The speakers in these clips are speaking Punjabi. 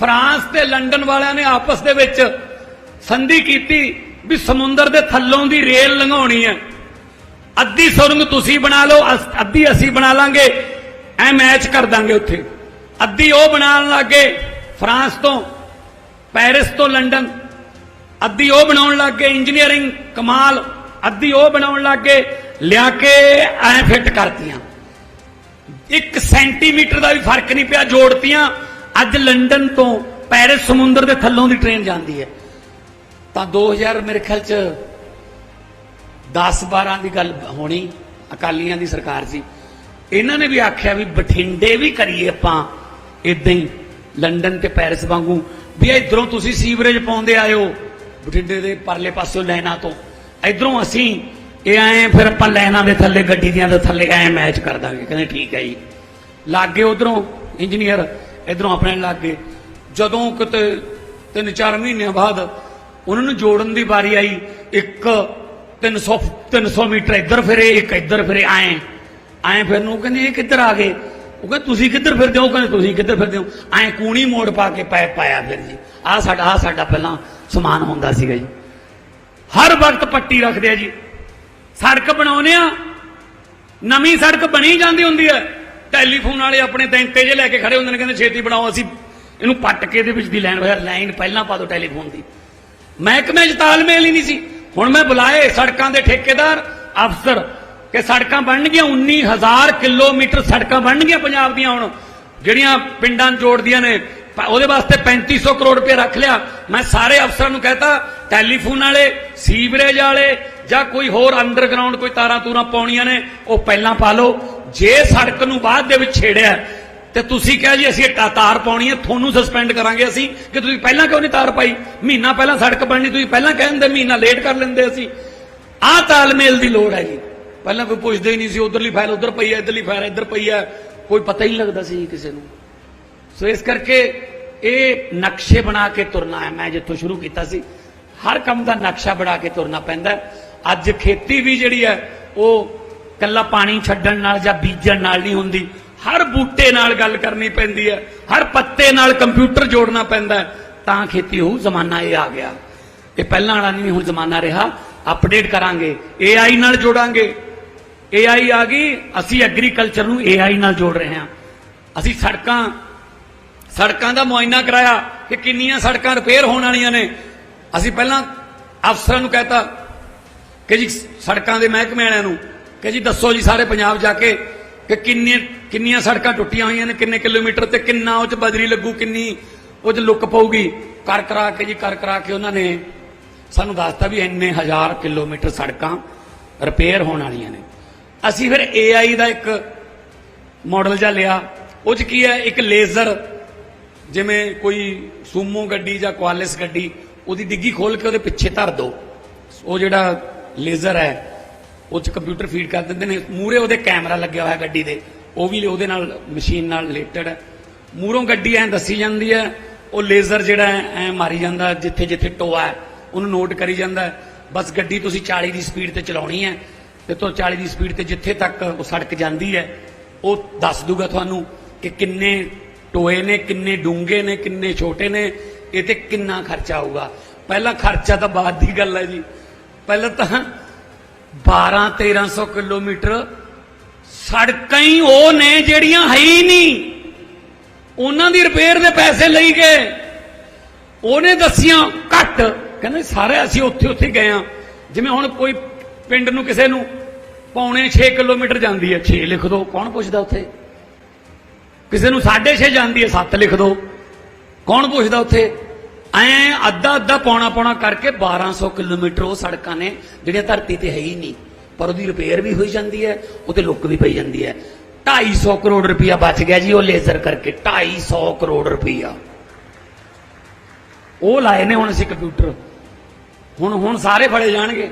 ਫਰਾਂਸ ਤੇ ਲੰਡਨ ਵਾਲਿਆਂ ਨੇ ਆਪਸ ਦੇ ਵਿੱਚ ਸੰਧੀ ਕੀਤੀ ਵੀ ਸਮੁੰਦਰ ਦੇ ਥੱਲੋਂ ਦੀ ਰੇਲ ਲੰਘਾਉਣੀ ਹੈ। ਅੱਧੀ ਸੁਰੰਗ ਤੁਸੀਂ ਬਣਾ ਲਓ, ਅਸ- ਅੱਧੀ ਅਸੀਂ ਬਣਾ ਲਾਂਗੇ, ਐ ਮੈਚ ਕਰ ਦਾਂਗੇ ਉੱਥੇ। ਅੱਧੀ ਉਹ ਬਣਾਉਣ ਲੱਗੇ ਫਰਾਂਸ ਤੋਂ, ਪੈਰਿਸ ਤੋਂ ਲੰਡਨ। ਅੱਧੀ ਉਹ ਬਣਾਉਣ ਲੱਗੇ ਇੰਜੀਨੀਅਰਿੰਗ ਕਮਾਲ। ਅੱਧੀ ਉਹ ਬਣਾਉਣ ਲੱਗੇ ਲਿਆ ਕੇ ਐ ਫਿੱਟ ਕਰਤੀਆਂ। 1 ਸੈਂਟੀਮੀਟਰ ਦਾ ਵੀ ਫ਼ਰਕ ਨਹੀਂ ਪਿਆ, ਜੋੜਤੀਆਂ। ਅੱਜ ਲੰਡਨ ਤੋਂ ਪੈਰਿਸ ਸਮੁੰਦਰ ਦੇ ਥੱਲੋਂ ਦੀ ਟ੍ਰੇਨ ਜਾਂਦੀ ਹੈ। ਤਾਂ 2000 ਮੇਰੇ ਖਿਆਲ ਚ 10 12 ਦੀ ਗੱਲ ਹੋਣੀ, ਅਕਾਲੀਆਂ ਦੀ ਸਰਕਾਰ ਸੀ। ਇਹਨਾਂ ਨੇ ਵੀ ਆਖਿਆ ਵੀ ਬਠਿੰਡੇ ਵੀ ਕਰੀਏ ਆਪਾਂ ਇਦਾਂ ਹੀ ਲੰਡਨ ਤੇ ਪੈਰਿਸ ਵਾਂਗੂ। ਵੀ ਇਧਰੋਂ ਤੁਸੀਂ ਸੀਵਰੇਜ ਪਾਉਂਦੇ ਆਇਓ, ਬਠਿੰਡੇ ਦੇ ਪਰਲੇ ਪਾਸਿਓਂ ਲੈਣਾ ਤੋਂ। ਇਧਰੋਂ ਅਸੀਂ ਇਹ ਐ ਫਿਰ ਆਪਾਂ ਲੈਣਾ ਦੇ ਥੱਲੇ, ਗੱਡੀ ਦੀਆਂ ਦੇ ਥੱਲੇ ਐ ਮੈਚ ਕਰ ਦਾਂਗੇ। ਕਹਿੰਦੇ ਠੀਕ ਹੈ ਜੀ। ਲਾਗੇ ਉਧਰੋਂ ਇੰਜੀਨੀਅਰ ਇਧਰੋਂ ਆਪਣੇ ਲੱਗ। ਗਏ ਜਦੋਂ ਕਿਤੇ ਤਿੰਨ ਚਾਰ ਮਹੀਨਿਆਂ ਬਾਅਦ ਉਹਨਾਂ ਨੂੰ ਜੋੜਨ ਦੀ ਵਾਰੀ ਆਈ, ਇੱਕ 300 300 ਮੀਟਰ ਇੱਧਰ ਫਿਰੇ, ਇੱਕ ਇੱਧਰ ਫਿਰੇ, ਆਏ। ਆਏ ਫਿਰ ਨੂੰ ਕਹਿੰਦੇ, ਇਹ ਕਿੱਧਰ ਆ ਗਏ? ਉਹ ਕਹਿੰਦੇ, ਤੁਸੀਂ ਕਿੱਧਰ ਫਿਰਦੇ ਹੋ? ਕਹਿੰਦੇ, ਤੁਸੀਂ ਕਿੱਧਰ ਫਿਰਦੇ ਹੋ? ਐ ਕੂਣੀ ਮੋੜ ਪਾ ਕੇ ਪੈ ਪਾਇਆ ਫਿਰ ਜੀ। ਆ ਸਾਡਾ ਆ ਸਾਡਾ ਪਹਿਲਾਂ ਸਮਾਨ ਹੁੰਦਾ ਸੀਗਾ ਜੀ। ਹਰ ਵਕਤ ਪੱਟੀ ਰੱਖਦੇ ਆ ਜੀ। ਸੜਕ ਬਣਾਉਨੇ ਆ। ਨਵੀਂ ਸੜਕ ਬਣੀ ਜਾਂਦੀ ਹੁੰਦੀ ਹੈ। ਟੈਲੀਫੋਨ ਵਾਲੇ ਆਪਣੇ ਤੈਂਤੇ ਜੇ ਲੈ ਕੇ ਖੜੇ ਹੁੰਦੇ ਨੇ, ਕਹਿੰਦੇ ਛੇਤੀ ਬਣਾਓ, ਅਸੀਂ ਇਹਨੂੰ ਪੱਟ ਕੇ ਦੇ ਵਿੱਚ ਦੀ ਲਾਈਨ ਹੋਇਆ, ਲਾਈਨ ਪਹਿਲਾਂ ਪਾ ਦਿਓ ਟੈਲੀਫੋਨ ਦੀ। ਮਹਿਕਮੇ 'ਚ ਤਾਲਮੇਲ ਹੀ ਨਹੀਂ ਸੀ। ਹੁਣ ਮੈਂ ਬੁਲਾਏ ਸੜਕਾਂ ਦੇ ਠੇਕੇਦਾਰ, ਅਫਸਰ, ਕਿ ਸੜਕਾਂ ਬਣਨਗੀਆਂ 19000 ਕਿਲੋਮੀਟਰ ਸੜਕਾਂ ਬਣਨਗੀਆਂ ਪੰਜਾਬ ਦੀਆਂ ਹੁਣ, ਜਿਹੜੀਆਂ ਪਿੰਡਾਂ ਜੋੜਦੀਆਂ ਨੇ। ਉਹਦੇ ਵਾਸਤੇ 3500 ਕਰੋੜ ਰੁਪਏ ਰੱਖ ਲਿਆ। ਮੈਂ ਸਾਰੇ ਅਫਸਰਾਂ ਨੂੰ ਕਹਤਾ, ਟੈਲੀਫੋਨ ਵਾਲੇ, ਸੀਵਰੇਜ ਵਾਲੇ, ਜਾਂ ਕੋਈ ਹੋਰ ਅੰਡਰਗਰਾਉਂਡ, ਕੋਈ ਤਾਰਾਂ ਤੂਰਾਂ ਪਾਉਣੀਆਂ ਨੇ, ਉਹ ਪਹਿਲਾਂ ਪਾ ਲਓ। ਜੇ ਸੜਕ ਨੂੰ ਬਾਅਦ ਦੇ ਵਿੱਚ ਛੇੜਿਆ ਤੇ ਤੁਸੀਂ ਕਿਹਾ ਜੀ ਅਸੀਂ ਤਾਰ ਪਾਉਣੀ ਹੈ, ਤੁਹਾਨੂੰ ਸਸਪੈਂਡ ਕਰਾਂਗੇ ਅਸੀਂ, ਕਿ ਤੁਸੀਂ ਪਹਿਲਾਂ ਕਿਉਂ ਨਹੀਂ ਤਾਰ ਪਾਈ? ਮਹੀਨਾ ਪਹਿਲਾਂ ਸੜਕ ਬਣਨੀ, ਤੁਸੀਂ ਪਹਿਲਾਂ ਕਹਿੰਦੇ ਮਹੀਨਾ ਲੇਟ ਕਰ ਲੈਂਦੇ ਅਸੀਂ। ਆਹ ਤਾਲਮੇਲ ਦੀ ਲੋੜ ਹੈ ਜੀ। ਪਹਿਲਾਂ ਕੋਈ ਪੁੱਛਦੇ ਹੀ ਨਹੀਂ ਸੀ, ਉਧਰਲੀ ਫਾਈਲ ਉਧਰ ਪਈ ਹੈ, ਇਧਰਲੀ ਫਾਈਲ ਇੱਧਰ ਪਈ ਹੈ, ਕੋਈ ਪਤਾ ਹੀ ਨਹੀਂ ਲੱਗਦਾ ਸੀ ਕਿਸੇ ਨੂੰ। ਸੋ ਇਸ ਕਰਕੇ ਇਹ ਨਕਸ਼ੇ ਬਣਾ ਕੇ ਤੁਰਨਾ ਹੈ, ਮੈਂ ਜਿੱਥੋਂ ਸ਼ੁਰੂ ਕੀਤਾ ਸੀ। ਹਰ ਕੰਮ ਦਾ ਨਕਸ਼ਾ ਬਣਾ ਕੇ ਤੁਰਨਾ ਪੈਂਦਾ ਅੱਜ ਖੇਤੀ ਵੀ ਜਿਹੜੀ ਹੈ, ਉਹ ਕੱਲਾ ਪਾਣੀ ਛੱਡਣ ਨਾਲ ਜਾਂ ਬੀਜਣ ਨਾਲ ਨਹੀਂ ਹੁੰਦੀ। ਹਰ ਬੂਟੇ ਨਾਲ ਗੱਲ ਕਰਨੀ ਪੈਂਦੀ ਹੈ। ਹਰ ਪੱਤੇ ਨਾਲ ਕੰਪਿਊਟਰ ਜੋੜਨਾ ਪੈਂਦਾ ਤਾਂ ਖੇਤੀ ਹੋਊ ਜ਼ਮਾਨਾ ਇਹ ਆ ਗਿਆ। ਇਹ ਪਹਿਲਾਂ ਵਾਲਾ ਨਹੀਂ, ਹੁਣ ਜ਼ਮਾਨਾ ਰਿਹਾ। ਅਪਡੇਟ ਕਰਾਂਗੇ। AI ਨਾਲ ਜੋੜਾਂਗੇ। AI ਆ ਗਈ। ਅਸੀਂ ਐਗਰੀਕਲਚਰ ਨੂੰ AI ਨਾਲ ਜੋੜ ਰਹੇ ਹਾਂ। ਅਸੀਂ ਸੜਕਾਂ ਸੜਕਾਂ ਦਾ ਮੁਆਇਨਾ ਕਰਾਇਆ ਕਿ ਕਿੰਨੀਆਂ ਸੜਕਾਂ ਰਿਪੇਅਰ ਹੋਣ ਵਾਲੀਆਂ ਨੇ। ਅਸੀਂ ਪਹਿਲਾਂ ਅਫਸਰਾਂ ਨੂੰ ਕਹਤਾ ਕਿ ਜੀ, ਸੜਕਾਂ ਦੇ ਮਹਿਕਮੇ ਵਾਲਿਆਂ ਨੂੰ ਕਿ ਜੀ ਦੱਸੋ ਜੀ ਸਾਰੇ ਪੰਜਾਬ ਜਾ ਕੇ ਕਿ ਕਿੰਨੇ ਕਿੰਨੀਆਂ ਸੜਕਾਂ ਟੁੱਟੀਆਂ ਹੋਈਆਂ ਨੇ, ਕਿੰਨੇ ਕਿਲੋਮੀਟਰ ਤੇ ਕਿੰਨਾ ਉਹ ਚ ਬਜਰੀ ਲੱਗੂ, ਕਿੰਨੀ ਉਹ ਚ ਲੁੱਕ ਪਊਗੀ। ਕਰ ਕਰਾ ਕੇ ਜੀ ਕਰ ਕਰਾ ਕੇ ਉਹਨਾਂ ਨੇ ਸਾਨੂੰ ਦੱਸਤਾ ਵੀ ਇੰਨੇ ਹਜ਼ਾਰ ਕਿਲੋਮੀਟਰ ਸੜਕਾਂ ਰਿਪੇਅਰ ਹੋਣ ਵਾਲੀਆਂ ਨੇ। ਅਸੀਂ ਫਿਰ AI ਦਾ ਇੱਕ ਮਾਡਲ ਜਿਹਾ ਲਿਆ। ਉਹ ਚ ਕੀ ਹੈ? ਇੱਕ ਲੇਜ਼ਰ, ਜਿਵੇਂ ਕੋਈ ਸੂਮੋ ਗੱਡੀ ਜਾਂ ਕੁਆਲਿਸ ਗੱਡੀ, ਉਹਦੀ ਡਿੱਗੀ ਖੋਲ ਕੇ ਉਹਦੇ ਪਿੱਛੇ ਧਰ ਦੋ। ਉਹ ਜਿਹੜਾ ਲੇਜ਼ਰ ਹੈ ਉਹ ਚ ਕੰਪਿਊਟਰ ਫੀਡ ਕਰ ਦਿੰਦੇ ਨੇ। ਮੂਰੇ ਉਹਦੇ ਕੈਮਰਾ ਲੱਗਿਆ ਹੋਇਆ ਗੱਡੀ ਦੇ। ਉਹ ਵੀ ਉਹਦੇ ਨਾਲ ਮਸ਼ੀਨ ਨਾਲ ਰਿਲੇਟਡ ਹੈ। ਮੂਰੋਂ ਗੱਡੀ ਐ ਦੱਸੀ ਜਾਂਦੀ ਹੈ। ਉਹ ਲੇਜ਼ਰ ਜਿਹੜਾ ਹੈ, ਐ ਮਾਰੀ ਜਾਂਦਾ ਜਿੱਥੇ ਜਿੱਥੇ ਟੋਆ ਹੈ। ਉਹਨੂੰ ਨੋਟ ਕਰੀ ਜਾਂਦਾ ਬਸ ਗੱਡੀ ਤੁਸੀਂ 40 ਦੀ ਸਪੀਡ ਤੇ ਚਲਾਉਣੀ ਹੈ। ਤੇ ਤੋਂ 40 ਦੀ ਸਪੀਡ ਤੇ ਜਿੱਥੇ ਤੱਕ ਉਹ ਸੜਕ ਜਾਂਦੀ ਹੈ, ਉਹ ਦੱਸ ਦੂਗਾ ਤੁਹਾਨੂੰ ਕਿ ਕਿੰਨੇ ਟੋਏ ਨੇ, ਕਿੰਨੇ ਡੂੰਘੇ ਨੇ, ਕਿੰਨੇ ਛੋਟੇ ਨੇ। ਇਹ ਤੇ ਕਿੰਨਾ ਖਰਚਾ ਆਊਗਾ ਪਹਿਲਾਂ ਖਰਚਾ ਤਾਂ ਬਾਅਦ ਦੀ ਗੱਲ ਹੈ ਜੀ। ਪਹਿਲਾਂ ਤਾਂ 12 1300 ਕਿਲੋਮੀਟਰ ਸੜਕਾਂ ਹੀ ਉਹ ਨੇ ਜਿਹੜੀਆਂ ਹੈ ਹੀ ਨਹੀਂ। ਉਹਨਾਂ ਦੀ ਰਿਪੇਅਰ ਦੇ ਪੈਸੇ ਲਈ ਗਏ। ਉਹਨੇ ਦੱਸੀਆਂ ਘੱਟ। ਕਹਿੰਦੇ ਸਾਰੇ ਅਸੀਂ ਉੱਥੇ ਉੱਥੇ ਗਏ ਆ ਜਿਵੇਂ ਹੁਣ ਕੋਈ ਪਿੰਡ ਨੂੰ ਕਿਸੇ ਨੂੰ ਪੌਣੇ 6 ਕਿਲੋਮੀਟਰ ਜਾਂਦੀ ਹੈ 6 ਲਿਖ ਦਿਓ ਕੌਣ ਪੁੱਛਦਾ ਉੱਥੇ? ਕਿਸੇ ਨੂੰ 6.5 ਜਾਂਦੀ ਹੈ 7 ਲਿਖ ਦਿਓ ਕੌਣ ਪੁੱਛਦਾ ਉੱਥੇ? ਐ ਅੱਧਾ ਅੱਧਾ ਪੌਣਾ ਪੌਣਾ ਕਰਕੇ 1200 ਕਿਲੋਮੀਟਰ ਉਹ ਸੜਕਾਂ ਨੇ, ਜਿਹੜੀਆਂ ਧਰਤੀ ਤੇ ਹੈ ਹੀ ਨਹੀਂ, ਪਰ ਉਹਦੀ ਰਿਪੇਅਰ ਵੀ ਹੋਈ ਜਾਂਦੀ ਹੈ, ਉਹਤੇ ਲੁੱਕ ਵੀ ਪਈ ਜਾਂਦੀ ਹੈ। 250 ਕਰੋੜ ਰੁਪਇਆ ਬਚ ਗਿਆ ਜੀ ਉਹ ਲੇਜ਼ਰ ਕਰਕੇ 250 ਕਰੋੜ ਰੁਪਇਆ। ਉਹ ਲਾਏ ਨੇ ਹੁਣ ਅਸੀਂ ਕੰਪਿਊਟਰ ਹੁਣ ਹੁਣ ਸਾਰੇ ਫੜੇ ਜਾਣਗੇ।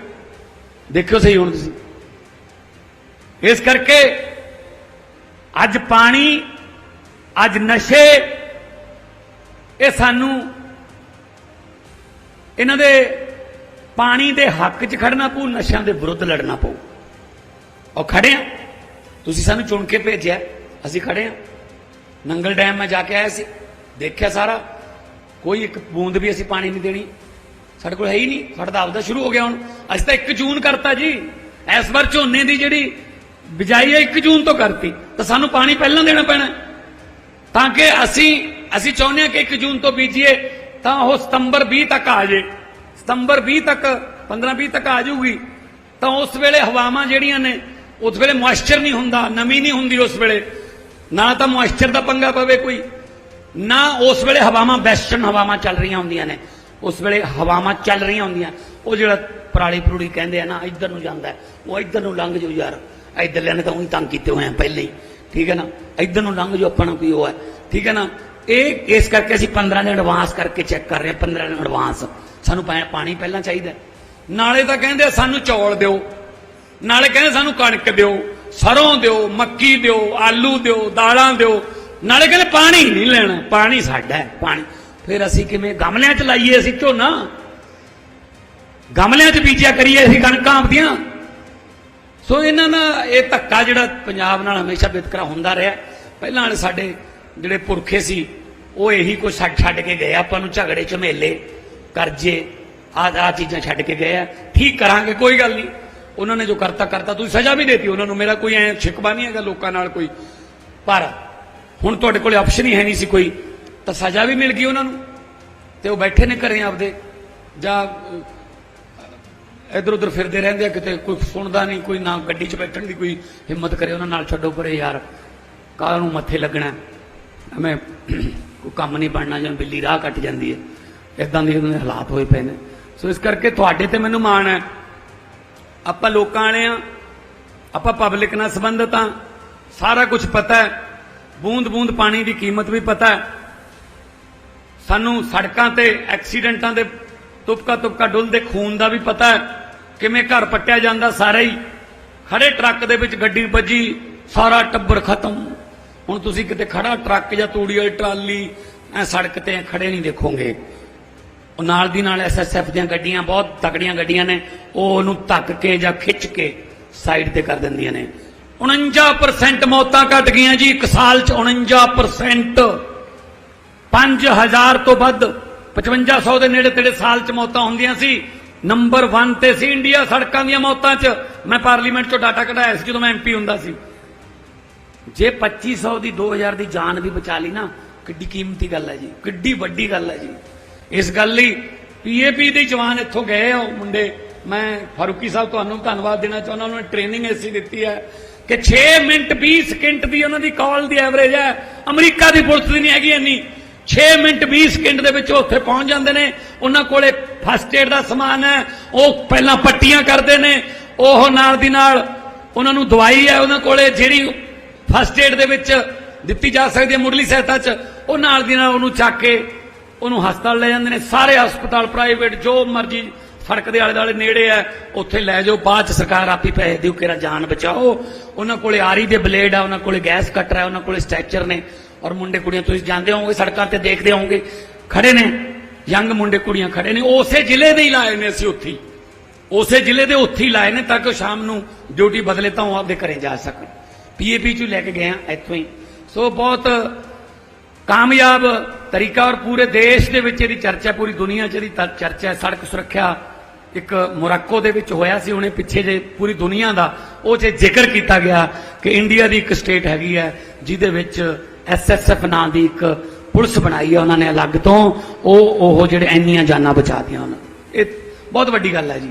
ਦੇਖਿਓ ਸਹੀ ਹੁਣ ਤੁਸੀਂ। ਇਸ ਕਰਕੇ ਅੱਜ ਪਾਣੀ, ਅੱਜ ਨਸ਼ੇ, ਇਹ ਸਾਨੂੰ ਇਹਨਾਂ ਦੇ ਪਾਣੀ ਦੇ ਹੱਕ 'ਚ ਖੜਨਾ ਪਊ, ਨਸ਼ਿਆਂ ਦੇ ਵਿਰੁੱਧ ਲੜਨਾ ਪਊ। ਔਰ ਖੜੇ ਆ। ਤੁਸੀਂ ਸਾਨੂੰ ਚੁਣ ਕੇ ਭੇਜਿਆ। ਅਸੀਂ ਖੜੇ ਆ। ਨੰਗਲ ਡੈਮ ਮੈਂ ਜਾ ਕੇ ਆਇਆ ਸੀ। ਦੇਖਿਆ ਸਾਰਾ। ਕੋਈ ਇੱਕ ਬੂੰਦ ਵੀ ਅਸੀਂ ਪਾਣੀ ਨਹੀਂ ਦੇਣੀ। ਸਾਡੇ ਕੋਲ ਹੈ ਹੀ ਨਹੀਂ। ਸਾਡਾ ਤਾਂ ਆਪਦਾ ਸ਼ੁਰੂ ਹੋ ਗਿਆ ਹੁਣ। ਅਸੀਂ ਤਾਂ 1 ਜੂਨ ਕਰਤਾ ਜੀ। ਇਸ ਵਾਰ ਝੋਨੇ ਦੀ ਜਿਹੜੀ ਬਿਜਾਈ ਹੈ 1 ਜੂਨ ਤੋਂ ਕਰਤੀ। ਤਾਂ ਸਾਨੂੰ ਪਾਣੀ ਪਹਿਲਾਂ ਦੇਣਾ ਪੈਣਾ। ਤਾਂ ਕਿ ਅਸੀਂ ਅਸੀਂ ਚਾਹੁੰਦੇ ਹਾਂ ਕਿ 1 ਜੂਨ ਤੋਂ ਬੀਜੀਏ। ਤਾਂ ਉਹ ਸਤੰਬਰ 20 ਤੱਕ ਆ ਜੇ। ਸਤੰਬਰ 20 ਤੱਕ 15 20 ਤੱਕ ਆ ਜਾਊਗੀ। ਤਾਂ ਉਸ ਵੇਲੇ ਹਵਾਵਾਂ ਜਿਹੜੀਆਂ ਨੇ, ਉਸ ਵੇਲੇ ਮੋਇਸਚਰ ਨਹੀਂ ਹੁੰਦਾ, ਨਮੀ ਨਹੀਂ ਹੁੰਦੀ ਉਸ ਵੇਲੇ। ਨਾ ਤਾਂ ਮੋਇਸਚਰ ਦਾ ਪੰਗਾ ਪਵੇ ਕੋਈ, ਨਾ ਉਸ ਵੇਲੇ ਹਵਾਵਾਂ ਵੈਸਟਰਨ ਹਵਾਵਾਂ ਚੱਲ ਰਹੀਆਂ ਹੁੰਦੀਆਂ ਨੇ। ਉਸ ਵੇਲੇ ਹਵਾਵਾਂ ਚੱਲ ਰਹੀਆਂ ਹੁੰਦੀਆਂ। ਉਹ ਜਿਹੜਾ ਪਰਾਲੀ ਪਰੂੜੀ ਕਹਿੰਦੇ ਆ ਨਾ, ਇੱਧਰ ਨੂੰ ਜਾਂਦਾ ਉਹ ਇੱਧਰ ਨੂੰ ਲੰਘ ਜਾਓ ਯਾਰ। ਇੱਧਰ ਨੇ ਤਾਂ ਉਹੀ ਤੰਗ ਕੀਤੇ ਹੋਏ ਆ ਪਹਿਲੇ ਹੀ। ਠੀਕ ਹੈ ਨਾ? ਇੱਧਰ ਨੂੰ ਲੰਘ ਜਾਓ, ਆਪਣਾ ਕੋਈ ਉਹ ਹੈ। ਠੀਕ ਹੈ ਨਾ? ਇਹ ਇਸ ਕਰਕੇ ਅਸੀਂ 15 ਦਿਨ ਐਡਵਾਂਸ ਕਰਕੇ ਚੈੱਕ ਕਰ ਰਹੇ ਹਾਂ 15 ਦਿਨ ਐਡਵਾਂਸ ਸਾਨੂੰ ਪਾ- ਪਾਣੀ ਪਹਿਲਾਂ ਚਾਹੀਦਾ ਨਾਲੇ ਤਾਂ ਕਹਿੰਦੇ ਸਾਨੂੰ ਚੌਲ ਦਿਓ। ਨਾਲੇ ਕਹਿੰਦੇ ਸਾਨੂੰ ਕਣਕ ਦਿਓ, ਸਰੋਂ ਦਿਓ, ਮੱਕੀ ਦਿਓ, ਆਲੂ ਦਿਓ, ਦਾਲਾਂ ਦਿਓ। ਨਾਲੇ ਕਹਿੰਦੇ ਪਾਣੀ ਨਹੀਂ ਲੈਣਾ, ਪਾਣੀ ਸਾਡਾ ਹੈ, ਪਾਣੀ। ਫਿਰ ਅਸੀਂ ਕਿਵੇਂ, ਗਮਲਿਆਂ 'ਚ ਲਾਈਏ ਅਸੀਂ ਝੋਨਾ? ਗਮਲਿਆਂ 'ਚ ਬੀਜਿਆ ਕਰੀਏ ਅਸੀਂ ਕਣਕਾਂ ਆਪਦੀਆਂ? ਸੋ ਇਹਨਾਂ ਦਾ ਇਹ ਧੱਕਾ ਜਿਹੜਾ ਪੰਜਾਬ ਨਾਲ ਹਮੇਸ਼ਾ ਵਿਤਕਰਾ ਹੁੰਦਾ ਰਿਹਾ। ਪਹਿਲਾਂ ਵਾਲੇ ਸਾਡੇ ਜਿਹੜੇ ਪੁਰਖੇ ਸੀ ਉਹ ਇਹੀ ਕੁਝ ਛੱਡ ਛੱਡ ਕੇ ਗਏ, ਆਪਾਂ ਨੂੰ ਝਗੜੇ, ਝਮੇਲੇ, ਕਰਜ਼ੇ, ਆਹ ਆਹ ਚੀਜ਼ਾਂ ਛੱਡ ਕੇ ਗਏ ਆ। ਠੀਕ ਕਰਾਂਗੇ, ਕੋਈ ਗੱਲ ਨਹੀਂ। ਉਹਨਾਂ ਨੇ ਜੋ ਕਰਤਾ ਕਰਤਾ, ਤੁਸੀਂ ਸਜ਼ਾ ਵੀ ਦੇਤੀ। ਉਹਨਾਂ ਨੂੰ ਮੇਰਾ ਕੋਈ ਐ ਸ਼ਿਕਵਾ ਨਹੀਂ ਹੈਗਾ ਲੋਕਾਂ ਨਾਲ ਕੋਈ। ਪਰ ਹੁਣ ਤੁਹਾਡੇ ਕੋਲੇ ਆਪਸ਼ਨ ਹੀ ਹੈ ਨਹੀਂ ਸੀ ਕੋਈ। ਤਾਂ ਸਜ਼ਾ ਵੀ ਮਿਲ ਗਈ ਉਹਨਾਂ ਨੂੰ। ਤੇ ਉਹ ਬੈਠੇ ਨੇ ਘਰੇ ਆਪਦੇ। ਜਾਂ ਇਧਰ ਉਧਰ ਫਿਰਦੇ ਰਹਿੰਦੇ ਆ, ਕਿਤੇ ਕੋਈ ਸੁਣਦਾ ਨਹੀਂ, ਕੋਈ ਨਾ ਗੱਡੀ 'ਚ ਬੈਠਣ ਦੀ ਕੋਈ ਹਿੰਮਤ ਕਰੇ। ਉਹਨਾਂ ਨਾਲ ਛੱਡੋ ਪਰੇ ਯਾਰ। ਕਾਹ ਨੂੰ ਮੱਥੇ ਲੱਗਣਾ? ਐਵੇਂ ਕੋਈ ਕੰਮ ਨਹੀਂ ਬਣਨਾ ਜਾਂ ਬਿੱਲੀ ਰਾਹ ਕੱਟ ਜਾਂਦੀ ਹੈ। ਇਦਾਂ ਦੇ ਉਹਨਾਂ ਦੇ ਹਾਲਾਤ ਹੋਏ ਪਏ ਨੇ। ਸੋ ਇਸ ਕਰਕੇ ਤੁਹਾਡੇ ਤੇ ਮੈਨੂੰ ਮਾਣ ਹੈ। ਆਪਾਂ ਲੋਕਾਂ ਵਾਲੇ ਆ ਆਪਾਂ ਪਬਲਿਕ ਨਾਲ ਸੰਬੰਧਿਤ ਆ ਸਾਰਾ ਕੁਝ ਪਤਾ ਹੈ। ਬੂੰਦ ਬੂੰਦ ਪਾਣੀ ਦੀ ਕੀਮਤ ਵੀ ਪਤਾ ਹੈ। ਸਾਨੂੰ ਸੜਕਾਂ ਤੇ ਐਕਸੀਡੈਂਟਾਂ ਦੇ ਤੁਪਕਾ ਤੁਪਕਾ ਡੁੱਲਦੇ ਖੂਨ ਦਾ ਵੀ ਪਤਾ ਹੈ। ਕਿਵੇਂ ਘਰ ਪੱਟਿਆ ਜਾਂਦਾ ਸਾਰਾ ਹੀ। ਖੜੇ ਟਰੱਕ ਦੇ ਵਿੱਚ ਗੱਡੀ ਵੱਜੀ, ਸਾਰਾ ਟੱਬਰ ਖਤਮ। ਹੁਣ ਤੁਸੀਂ ਕਿਤੇ ਖੜਾ ਟਰੱਕ ਜਾਂ ਤੂੜੀ ਵਾਲੀ ਟਰਾਲੀ, ਐ ਸੜਕ ਤੇ ਖੜੇ ਨਹੀਂ ਦੇਖੋਗੇ। ਉਹ ਨਾਲ ਦੀ ਨਾਲ ਐਸਐਸਐਫ ਦੀਆਂ ਗੱਡੀਆਂ, ਬਹੁਤ ਤਕੜੀਆਂ ਗੱਡੀਆਂ ਨੇ, ਉਹ ਉਹਨੂੰ ਧੱਕ ਕੇ ਜਾਂ ਖਿੱਚ ਕੇ ਸਾਈਡ ਤੇ ਕਰ ਦਿੰਦੀਆਂ ਨੇ। 49% ਮੌਤਾਂ ਘਟ ਗਈਆਂ ਜੀ, ਇੱਕ ਸਾਲ ਚ 49% 5000 ਤੋਂ ਵੱਧ 5500 ਦੇ ਨੇੜੇ ਤੇੜੇ ਸਾਲ ਚ ਮੌਤਾਂ ਹੁੰਦੀਆਂ ਸੀ। ਨੰਬਰ 1 ਤੇ ਸੀ ਇੰਡੀਆ ਸੜਕਾਂ ਦੀਆਂ ਮੌਤਾਂ ਚ। ਮੈਂ ਪਾਰਲੀਮੈਂਟ ਚੋਂ ਡਾਟਾ ਕਢਾਇਆ ਸੀ ਜਦੋਂ ਮੈਂ ਐਮਪੀ ਹੁੰਦਾ ਸੀ। ਜੇ 2500 ਦੀ 2000 ਦੀ ਜਾਨ ਵੀ ਬਚਾ ਲਈ ਨਾ, ਕਿੱਡੀ ਕੀਮਤੀ ਗੱਲ ਹੈ ਜੀ, ਕਿੱਡੀ ਵੱਡੀ ਗੱਲ ਹੈ ਜੀ। ਇਸ ਗੱਲ ਲਈ ਪੀਏਪੀ ਦੇ ਜਵਾਨ ਇੱਥੋਂ ਗਏ ਆ ਉਹ ਮੁੰਡੇ। ਮੈਂ ਫਾਰੂਕੀ ਸਾਹਿਬ ਤੁਹਾਨੂੰ ਧੰਨਵਾਦ ਦੇਣਾ ਚਾਹੁੰਦਾ, ਉਹਨਾਂ ਨੇ ਟ੍ਰੇਨਿੰਗ ਐਸੀ ਦਿੱਤੀ ਹੈ ਕਿ 6 ਮਿੰਟ 20 ਸਕਿੰਟ ਦੀ ਉਹਨਾਂ ਦੀ ਕਾਲ ਦੀ ਐਵਰੇਜ ਹੈ। ਅਮਰੀਕਾ ਦੀ ਪੁਲਿਸ ਦੀ ਨਹੀਂ ਹੈਗੀ ਇੰਨੀ। 6 ਮਿੰਟ 20 ਸਕਿੰਟ ਦੇ ਵਿੱਚ ਉਹ ਉੱਥੇ ਪਹੁੰਚ ਜਾਂਦੇ ਨੇ। ਉਹਨਾਂ ਕੋਲੇ ਫਸਟ ਏਡ ਦਾ ਸਮਾਨ ਹੈ। ਉਹ ਪਹਿਲਾਂ ਪੱਟੀਆਂ ਕਰਦੇ ਨੇ। ਉਹ ਨਾਲ ਦੀ ਨਾਲ ਉਹਨਾਂ ਨੂੰ ਦਵਾਈ ਹੈ ਉਹਨਾਂ ਕੋਲੇ, ਜਿਹੜੀ ਫਸਟ ਏਡ ਦੇ ਵਿੱਚ ਦਿੱਤੀ ਜਾ ਸਕਦੀ ਹੈ ਮੁੱਢਲੀ ਸਹਾਇਤਾ 'ਚ। ਉਹ ਨਾਲ ਦੀ ਨਾਲ ਉਹਨੂੰ ਚੱਕ ਕੇ ਉਹਨੂੰ ਹਸਪਤਾਲ ਲੈ ਜਾਂਦੇ ਨੇ। ਸਾਰੇ ਹਸਪਤਾਲ ਪ੍ਰਾਈਵੇਟ, ਜੋ ਮਰਜ਼ੀ ਫੜਕ ਦੇ ਆਲੇ ਦੁਆਲੇ ਨੇੜੇ ਹੈ, ਉੱਥੇ ਲੈ ਜਾਓ। ਬਾਅਦ ਚ ਸਰਕਾਰ ਆਪੀ ਪੈਸੇ ਦਿਓ ਕਿਰਾ ਜਾਨ ਬਚਾਓ। ਉਹਨਾਂ ਕੋਲੇ ਆਰੀ ਦੇ ਬਲੇਡ ਆ, ਉਹਨਾਂ ਕੋਲੇ ਗੈਸ ਕਟਰ ਹੈ ਉਹਨਾਂ ਕੋਲੇ ਸਟ੍ਰੈਚਰ ਨੇ। ਔਰ ਮੁੰਡੇ ਕੁੜੀਆਂ, ਤੁਸੀਂ ਜਾਂਦੇ ਹੋਵੋਗੇ, ਸੜਕਾਂ ਤੇ ਦੇਖਦੇ ਹੋਵੋਗੇ, ਖੜੇ ਨੇ। ਯੰਗ ਮੁੰਡੇ ਕੁੜੀਆਂ ਖੜੇ ਨੇ। ਉਸੇ ਜ਼ਿਲ੍ਹੇ ਦੇ ਹੀ ਲਾਏ ਨੇ ਅਸੀਂ ਉੱਥੇ ਉਸੇ ਜ਼ਿਲ੍ਹੇ ਦੇ ਉੱਥੇ ਹੀ ਲਾਏ ਨੇ, ਤਾਂ ਕਿ ਉਹ ਸ਼ਾਮ ਨੂੰ ਡਿਊਟੀ ਬਦਲੇ ਤਾਂ ਉਹ ਆਪਦੇ ਘਰੇ ਜਾ ਸਕਣ। ਪੀਏਪੀ ਚ ਲੈ ਕੇ ਗਏ ਆ ਇੱਥੋਂ ਹੀ। ਸੋ ਬਹੁਤ ਕਾਮਯਾਬ ਤਰੀਕਾ ਔਰ ਪੂਰੇ ਦੇਸ਼ ਦੇ ਵਿੱਚ ਇਹਦੀ ਚਰਚਾ, ਪੂਰੀ ਦੁਨੀਆ 'ਚ ਇਹਦੀ ਤ- ਚਰਚਾ ਸੜਕ ਸੁਰੱਖਿਆ ਇੱਕ ਮੋਰਾਕੋ ਦੇ ਵਿੱਚ ਹੋਇਆ ਸੀ, ਹੁਣੇ ਪਿੱਛੇ ਜੇ ਪੂਰੀ ਦੁਨੀਆ ਦਾ ਉਹ 'ਚ ਜ਼ਿਕਰ ਕੀਤਾ ਗਿਆ ਕਿ ਇੰਡੀਆ ਦੀ ਇੱਕ ਸਟੇਟ ਹੈਗੀ ਹੈ, ਜਿਹਦੇ ਵਿੱਚ ਐਸਐਸਐਫ ਨਾਂ ਦੀ ਇੱਕ ਪੁਲਿਸ ਬਣਾਈ ਹੈ। ਉਹਨਾਂ ਨੇ ਅਲੱਗ ਤੋਂ ਉਹ ਉਹ ਜਿਹੜੇ ਇੰਨੀਆਂ ਜਾਨਾਂ ਬਚਾਤੀਆਂ ਉਹਨਾਂ ਇਹ ਬਹੁਤ ਵੱਡੀ ਗੱਲ ਹੈ ਜੀ।